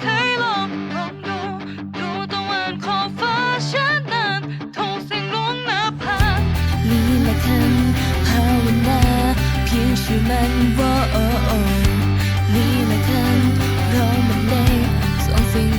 เคยลองลองดู ดูตะวันขอบฟ้าฉันนั้นทงเสียงลงหน้าผาลีละคัภาวนาเพียงชื่อมันว่าโอ้โอ้ละคันเรามันเล็ส่งสิ่ง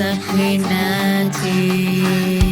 ดู